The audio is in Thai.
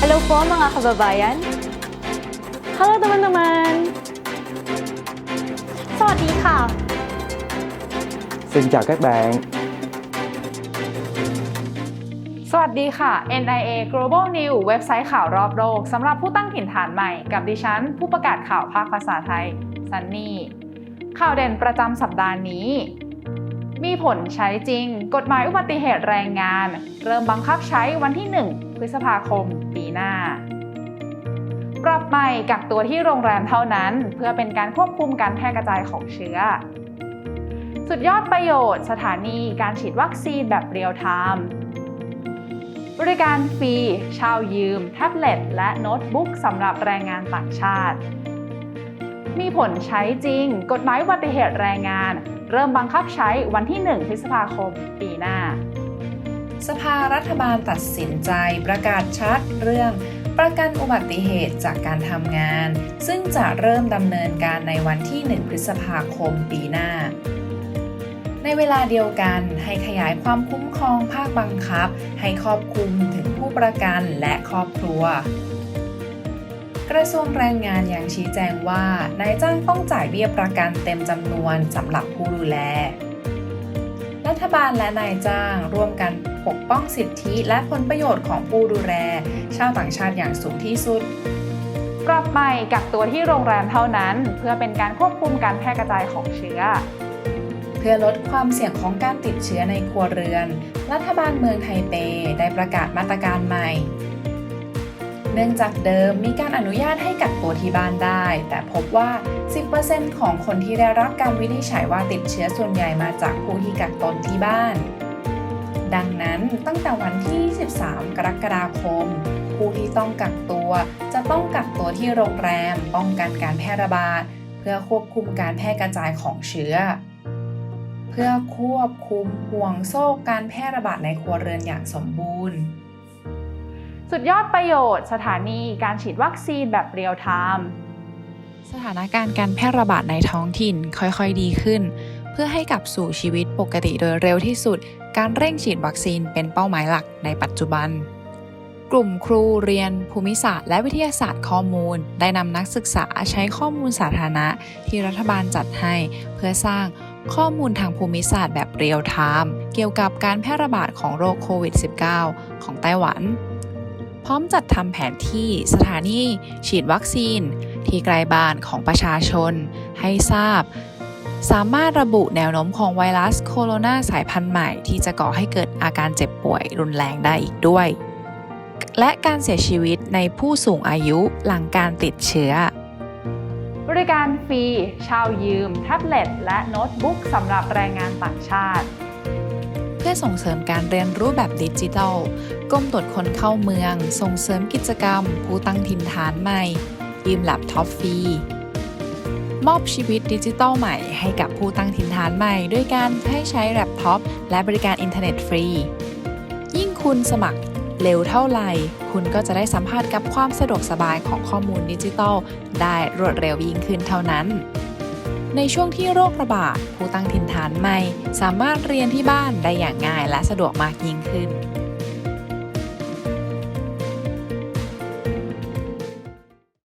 Hello po mga kababayan. Halo teman-teman. สวัสดีค่ะ Xin chào các bạn. สวัสดีค่ะ NIA Global News เว็บไซต์ข่าวรอบโลกสำหรับผู้ตั้งถิ่นฐานใหม่กับดิฉัน ผู้ประกาศข่าวภาคภาษาไทย ซันนี่ ข่าวเด่นประจำสัปดาห์นี้ มีผลใช้จริง กฎหมายอุบัติเหตุแรงงาน เริ่มบังคับใช้วันที่ 1 พฤษภาคมปีหน้า ปรับใหม่กักตัวที่โรงแรมเท่านั้น เพื่อเป็นการควบคุมการแพร่กระจายของเชื้อ สุดยอดประโยชน์ สถานีการฉีดวัคซีนแบบเรียลไทม์บริการฟรีเช่ายืม แท็บเล็ต และโน้ตบุ๊กสำหรับแรงงานต่างชาติ มีผลใช้จริง กฎหมายอุบัติเหตุแรงงาน เริ่มบังคับใช้วันที่ 1 พฤษภาคม ปีหน้า สภารัฐบาลตัดสินใจประกาศชัดเรื่องประกันอุบัติเหตุจากการทำงาน ซึ่งจะเริ่มดำเนินการในวันที่ 1 พฤษภาคมปีหน้า ในเวลาเดียวกันให้ขยายความคุ้มครองภาคบังคับ ให้ครอบคลุมถึงผู้ประกันและครอบครัว กระทรวงแรงงานยังชี้แจงว่านายจ้างต้องจ่ายเบี้ยประกันเต็มจำนวนสำหรับผู้ดูแล ฐบาลและนายจ้าง ร่วมกันปกป้องสิทธิและผลประโยชน์ของผู้ดูแลชาวต่างชาติอย่างสูงที่สุดปรับใหม่กักตัวที่โรงแรมเท่านั้น เพื่อเป็นการควบคุมการแพร่กระจายของเชื้อ เพื่อลดความเสี่ยงของการติดเชื้อในครัวเรือน รัฐบาลเมืองไทเปได้ประกาศมาตรการใหม่ เนื่องจากเดิมมีการอนุญาตให้กักตัวที่บ้านได้ แต่พบว่า 10%ของคนที่ได้รับการวินิจฉัยว่าติดเชื้อส่วนใหญ่มาจากผู้ที่กักตนที่บ้าน ดังนั้นตั้งแต่วันที่ 23 กรกฎาคม ผู้ที่ต้องกักตัวจะต้องกักตัวที่โรงแรมป้องกันการแพร่ระบาด เพื่อควบคุมการแพร่กระจายของเชื้อ เพื่อควบคุมห่วงโซ่การแพร่ระบาดในครัวเรือนอย่างสมบูรณ์ สุดยอดประโยชน์ สถานีการฉีดวัคซีนแบบเรียลไทม์สถานการณ์การแพร่ระบาดในท้องถิ่นค่อยๆดีขึ้น เพื่อให้กลับสู่ชีวิตปกติโดยเร็วที่สุด การเร่งฉีดวัคซีนเป็นเป้าหมายหลักในปัจจุบัน กลุ่มครูเรียน ภูมิศาสตร์และวิทยาศาสตร์ข้อมูล ได้นำนักศึกษาใช้ข้อมูลสาธารณะที่รัฐบาลจัดให้ เพื่อสร้างข้อมูลทางภูมิศาสตร์แบบเรียลไทม์เกี่ยวกับการแพร่ระบาดของโรคโควิด -19 ของไต้หวัน พร้อมจัดทำแผนที่สถานีฉีดวัคซีน ที่ไกลบ้านของประชาชน ให้ทราบ สามารถระบุแนวโน้มของไวรัสโคโรนาสายพันธุ์ใหม่ ที่จะก่อให้เกิดอาการเจ็บป่วยรุนแรงได้อีกด้วย และการเสียชีวิตในผู้สูงอายุหลังการติดเชื้อ บริการฟรีเช่ายืม แท็บเล็ต และโน้ตบุ๊กสำหรับแรงงานต่างชาติ เพื่อส่งเสริมการเรียนรู้แบบดิจิทัลกรมตรวจคนเข้าเมือง ส่งเสริมกิจกรรม ผู้ตั้งถิ่นฐานใหม่ ยืมแล็ปท็อปฟรีมอบชีวิตดิจิทัลใหม่ให้กับผู้ตั้งถิ่นฐานใหม่ ด้วยการให้ใช้แล็ปท็อปและบริการอินเทอร์เน็ตฟรี ยิ่งคุณสมัครเร็วเท่าไหร่ คุณก็จะได้สัมผัสกับความสะดวกสบายของข้อมูลดิจิทัลได้รวดเร็วยิ่งขึ้นเท่านั้น ในช่วงที่โรคระบาดผู้ตั้งถิ่นฐานใหม่ สามารถเรียนที่บ้านได้อย่างง่ายและสะดวกมากยิ่งขึ้น